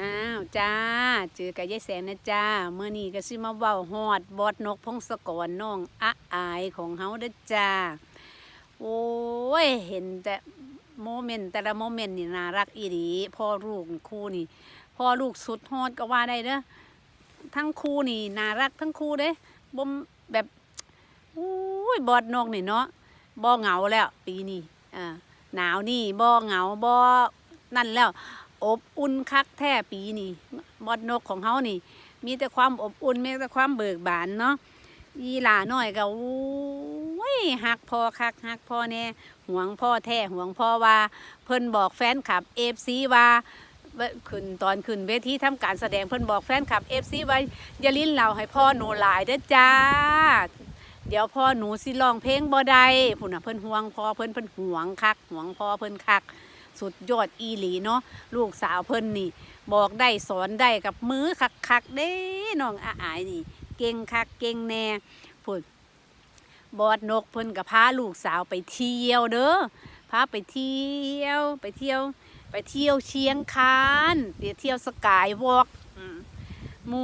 อ้าวจ้าเจอกับยายแสนนะจ้าเมื่อนี้ก็สิมาเว้าฮอดบอดนกพงศกรน้องอะอายของเฮาเด้อจ้า โอ้ยเห็นแต่โมเมนต์แต่ละโมเมนต์นี่น่ารักอีหลีพ่อลูกคู่นี่พ่อลูกสุดฮอดก็ว่าได้เด้อทั้งคู่นี่น่ารักทั้งคู่เด้บ่มแบบโอ้ยบอดนกนี่เนาะบ่เหงาแล้วปีนี้อ่าหนาวนี่บ่เหงาบ่นั่นแล้ว อบอุ่นคักแท้ปีนี้บอดนกของเฮานี่ มีแต่ความอบอุ่นมีแต่ความเบิกบานเนาะยีหลาน้อยก็โอ้ยหักพ่อคักหักพ่อแน่ห่วงพ่อแท้ห่วงพ่อว่า เพิ่นบอกแฟนคลับเอฟซีว่าขึ้นตอนขึ้นเวทีทำการแสดงเพิ่นบอกแฟนคลับเอฟซีว่าอย่าลิ้นเราให้พ่อหนูหลายเด้อจ้า เดี๋ยวพ่อหนูสิร้องเพลงบ่ได้พุ่นน่ะเพิ่นห่วงพ่อเพิ่นเพิ่นห่วงคักห่วงพ่อเพิ่นคัก สุดยอดอีหลีเนาะลูกสาวเพิ่นนี่ บอกได้สอนได้กับมือคักคักเด้น้องอาอายนี่ เก่งคักเก่งแน่พุ่นบอดนกเพิ่นกับพาลูกสาวไปเที่ยวเด้อพาไปเที่ยวไปเที่ยว ไปเที่ยวเชียงคานไปเที่ยวสกายวอล์กมู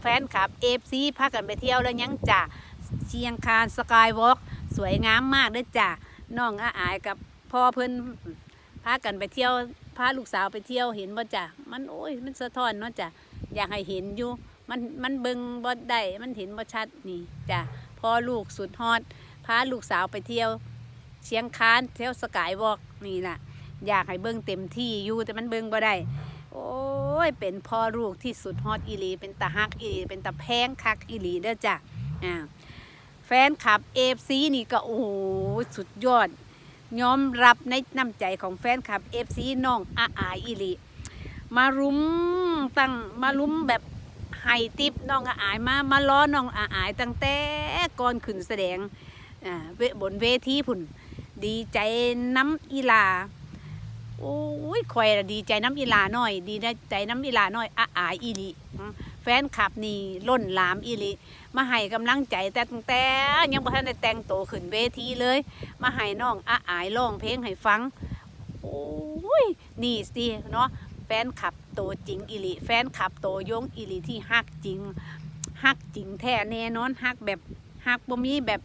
แฟนคลับเอฟซีพากันไปเที่ยวแล้วยังจ้ะเชียงคานสกายวอล์กสวยงามมากเด้อจ้ะน้องอาอายกับพ่อเพิ่นากันไปเที่ยวพาลูกสาวไปเที่ยวเห็นบ่จ้ะมันโอ้ยมันสะท้อนเนาะจ้ะอยากให้เห็นอยู่มันมันเบิงบ่ได้มันเห็นบ่ชัดนี่จ้ะพอลูกสุดฮอดพาลูกสาวไปเที่ยวเชียงคานเที่ยวสกายวอล์กนี่ล่ะอยากให้เบิ่งเต็มที่อยู่แต่มันเบิงบ่ได้ โอ้ยเป็นพ่อลูกที่สุดฮอตอีหลีเป็นตาฮักอีหลีเป็นตาแพงคักอีหลีเด้อจ้ะอ่าแฟนคลับเอฟซีนี่ก็โอ้โหสุดยอด ยอมรับในน้ำใจของแฟนคลับเอฟซีน้องอาอายอีหลีมารุมตั้งมารุมแบบไห้ติบน้องอาอายมามาล้อน้องอาอายตั้งแต่ก่อนขึ้นแสดงอ่าเวบนเวทีพุ่น ดีใจน้ำอีลาโอ้ยคอยดีใจน้ำอีลาหน่อย ดีใจน้ำอีลาหน่อยอาอายอีลีแฟนคลับนี่ล้นหลามอีลี มาให้กำลังใจแต่ตั้งแต่ยังบ่ทันได้แต่งโตขึ้นเวทีเลย มาให้น้องอาอายร้องเพลงให้ฟัง โอ้ยนี่สิเนาะแฟนขับโตจริงอิลิแฟนขับโตยงอิลิที่ฮักจริงฮักจริงแท้แน่นอนฮักแบบฮักบ่มีแบบ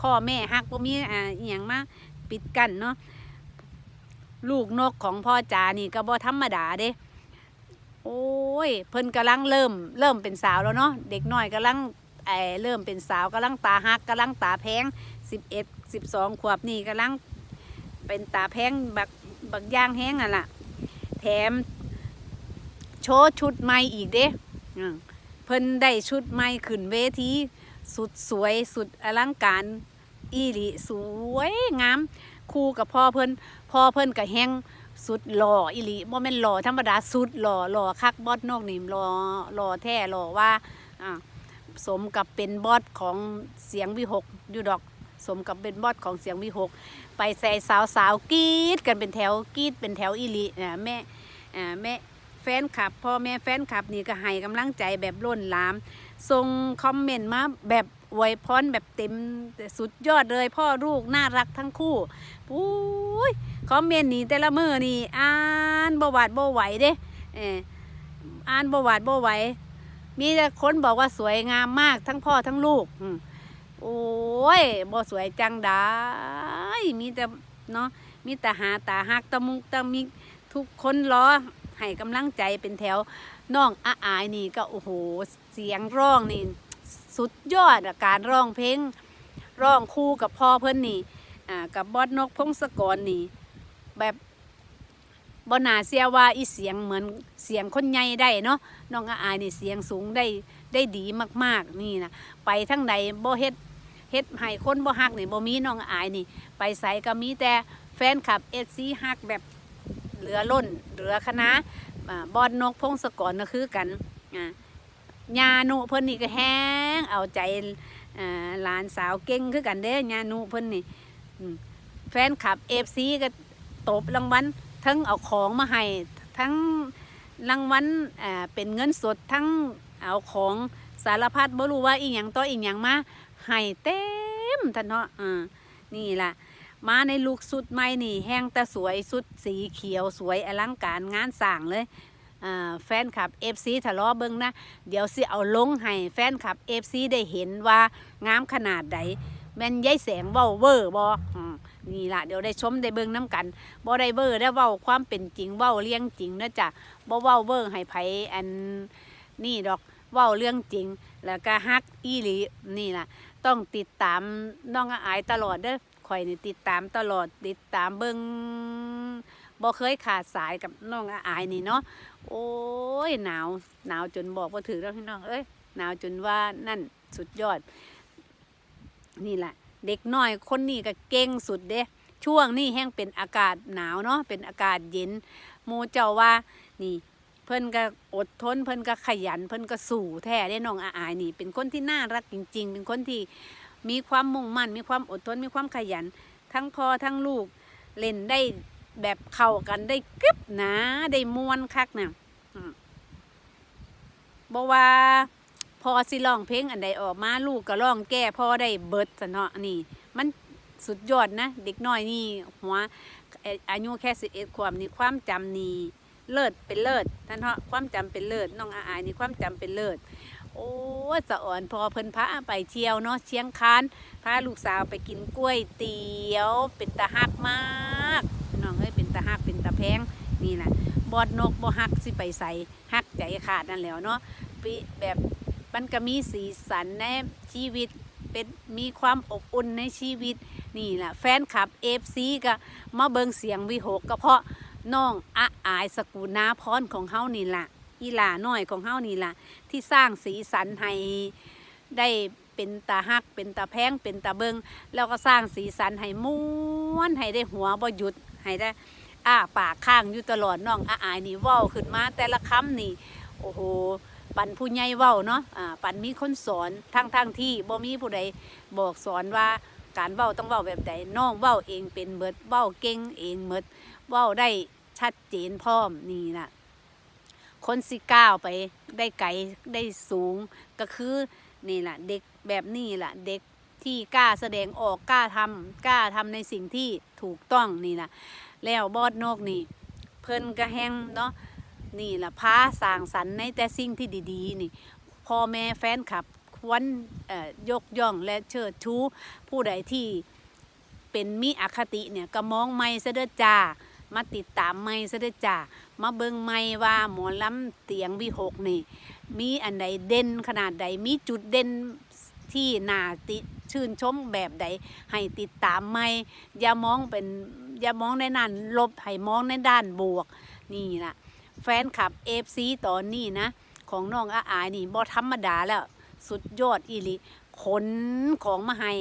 ข้อแม่ฮักบ่มีอ่าอหย่างมาปิดกั้นเนาะลูกนกของพ่อจานี่ก็บ่ธรรมดาเด้ โอ้ย เพิ่นกำลังเริ่ม เริ่มเป็นสาวแล้วเนาะเด็กน้อยกำลังไอเริ่มเป็นสาวกำลังตาฮักกำลังตาแพงสิบเอ็ดสิบสองขวบนี่กำลังเป็นตาแพงบักบักย่างแห้งอะล่ะ แถม โชว์ชุดใหม่อีกเด้เพิ่นได้ชุดใหม่ขึ้นเวทีสุดสวยสุดอลังการอีหลีสวยงามคู่กับพ่อเพิ่นพ่อเพิ่นกับแห้ง สุดหล่ออีหลีบ่แม่นหล่อธรรมดาสุดหล่อหล่อคักบอสนอกนี่หล่อหล่อแท้หล่อว่าอ่าสมกับเป็นบอสของเสียงวิหกอยู่ดอกสมกับเป็นบอสของเสียงวิหก ไปใส่สาวสาวๆกรีดกันเป็นแถวกรีดเป็นแถวอีหลีอ่แม่อ่าแม่แฟนคลับพ่อแม่แฟนคลับนี่ก็ให้กำลังใจแบบล้นหลามส่งคอมเมนต์มาแบบ อวยพรแบบเต็มสุดยอดเลยพ่อลูกน่ารักทั้งคู่ปุ้ยคอมเมนต์นี่แต่ละมือนี่อ่านบวาดบ่ไหวเด้เอออ่านบวาดบ่ไหวมีแต่คนบอกว่าสวยงามมากทั้งพ่อทั้งลูกอโอ้ยบ่สวยจังได้มีแต่เนาะมีแต่หาตาหักตะมุกตะมิกทุกคนรอให้กำลังใจเป็นแถวน้องอาอายนี่ก็โอ้โหเสียงร้องนี่ สุดยอดอการร้องเพลงร้องคู่กับพ่อเพิ่นนี่อ่ากับบอสนกพงศกรนี่ แบบบนาเสียว่าอีเสียงเหมือนเสียงคนใหญ่ได้เนาะน้องอาอายนี่เสียงสูงได้ได้ดีมากๆนี่นะไปทั้งใดบ่เฮ็ดเฮ็ดให้คนบ่ฮักนี่บ่มีน้องอาอายนี่ ไปใส่ก็มีแต่แฟนคลับเอซีฮักแบบเหลือล้นเหลือคณะบอดนกพงศกรก็คือกันอ่า ญาโนุเพิ่นนี่ก็แห้งเอาใจหลานสาวเก่งคือกันเด้ญาโนุเพิ่นนี่แฟนคลับเอฟซีก็ตบรางวัลทั้งเอาของมาให้ทั้งรางวัลเป็นเงินสดทั้งเอาของสารพัดบ่รู้ว่าอีหยังต่ออีหยังมาให้เต็มท่านเนาะอ่านี่ล่ะมาในลุคสุดใหม่นี่แห้งแต่สวยสุดสีเขียวสวยอลังการงานสร้างเลย แฟนคลับ FC ทะเลาะเบิ่งนะ เดี๋ยวสิเอาลงให้แฟนคลับ FC ได้เห็นว่างามขนาดใดแม่นยายแสงเว้าเวอร์บอนี่ล่ะเดี๋ยวได้ชมได้เบิ่งน้ำกันบ่ได้เวอร์ได้เว้าความเป็นจริงเว้าเรื่องจริงนะจ๊ะบ่เว้าเวอร์ให้ไผอันนี่ดอกเว้าเรื่องจริง แล้วก็ฮักอีหลีนี่ล่ะ ต้องติดตามน้องอาอายตลอดเด้อข่อยนี่ติดตามตลอดติดตามเบิ่ง บ่เคยขาดสายกับน้องอาอายนี่เนาะโอ้ยหนาวหนาวจนบอกว่าถือแล้วพี่น้องเอ้ยหนาวจนว่านั่นสุดยอด นี่แหละ เด็กน้อยคนนี้ก็เก่งสุดเด้ช่วงนี้แห้งเป็นอากาศหนาวเนาะเป็นอากาศเย็นหมูเจ้าว่านี่ เพิ่นก็อดทน เพิ่นก็ขยัน เพิ่นก็สู่แท้ได้น้องอาอายนี่ เป็นคนที่น่ารักจริง ๆ เป็นคนที่มีความมุ่งมั่น มีความอดทนมีความขยัน ทั้งพ่อทั้งลูกเล่นได้ แบบเข้ากันได้กึบนะได้มวนคักนะอืมบอกว่าพอสิร้องเพลงอันใดออกมาลูกก็ร้องแก้พ่อได้เบิดซะเนาะนี่ มันสุดยอดนะ เด็กน้อยนี่ หัวอายุแค่สิบเอ็ดขวบนี่ความจำนี่เลิศเป็นเลิศท่านเนาะความจำเป็นเลิศน้องอาอายนี่ความจำเป็นเลิศโอ้สะอ่อนพอเพิ่นพาไปเที่ยวเนาะเชียงคานพาลูกสาวไปกินกล้วยเตี๋ยว เป็นตาฮักมาก กเป็นตาแพงนี่แหละบอดนกบ่ฮักสิไปใส่ฮักใจขาดนั่นแล้วเนาะปิแบบมันก็มีสีสันในชีวิตเป็นมีความอบอุ่นในชีวิตนี่แหละแฟนคลับเอฟซีก็มาเบิงเสียงวิหกก็เพราะน้องอาอายสกุลนาพรของเฮานี่ล่ะอีหลาน้อยของเฮานี่ล่ะที่สร้างสีสันให้ได้เป็นตาฮักเป็นตาแพงเป็นตาเบิงแล้วก็สร้างสีสันให้ม้วนให้ได้หัวบ่หยุดให้ได้ อ้าปากข้างอยู่ตลอดน้องอาอายนี่เว้าขึ้นมาแต่ละคำนี่ โอ้โหปันผู้ใหญ่เว้าเนาะอ่าปันมีคนสอนทั้งทั้งที่บ่มีผู้ใดบอกสอนว่าการเว้าต้องเว้าแบบใดน้องเว้าเองเป็นเบิดเว้าเก่งเองเบิดเว้าได้ชัดเจนพร้อมนี่น่ะคนสิก้าวไปได้ไกลได้สูงก็คือนี่แหละเด็กแบบนี้แหละเด็กที่กล้าแสดงออกกล้าทำกล้าทำในสิ่งที่ถูกต้องนี่แหละ แล้วบอดนกนี่ เพิ่นก็แห้งเนาะนี่แหละพาสร้างสรรค์ในแต่สิ่งที่ดีๆ นี่พ่อแม่แฟนคลับควรยกย่องและเชิดชูผู้ใดที่เป็นมิอคติเนี่ยก็มองไม่ซะเด้อจ้ามาติดตามไม่ซะเด้อจ้ามาเบิ่งไม่ว่าหมอลำเตียงวิหกนี่ มีอันใดเด่นขนาดใดมีจุดเด่นที่น่าติชื่นชมแบบใดให้ติดตามไม่อย่ามองเป็น อย่ามองในด้านลบให้มองในด้านบวก นี่ล่ะ แฟนคลับเอฟซีตอนนี้นะ ของน้องอาอายนี่บ่ธรรมดาแล้ว สุดยอดอีหลิขนของมาให้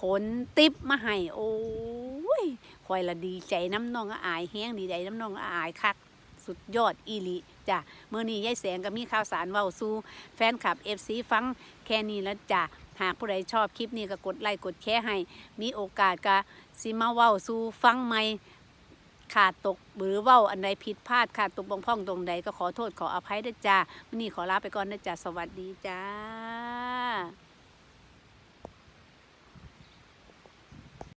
ขนติปมาให้โอ้ยคอยละดีใจน้ำน้องอาอายแห้งดีใจน้ำน้องอาอายคักสุดยอดอีลิจ้ะเมื่อนี้ยายแสงก็มีข่าวสารเว้าสู่แฟนคลับเอฟซีฟังแค่นี้แล้วจ้ะ หากผู้ใดชอบคลิปนี้ก็กดไลค์กดแชร์ให้ มีโอกาสก็สิมาเว้าสู่ฟังใหม่ขาดตกหรือเว้าอันใดผิดพลาดขาดตกบงพ่องตรงใดก็ขอโทษขออภัยด้วยจ้าวันนี้ขอลาไปก่อนนะจ้าสวัสดีจ้า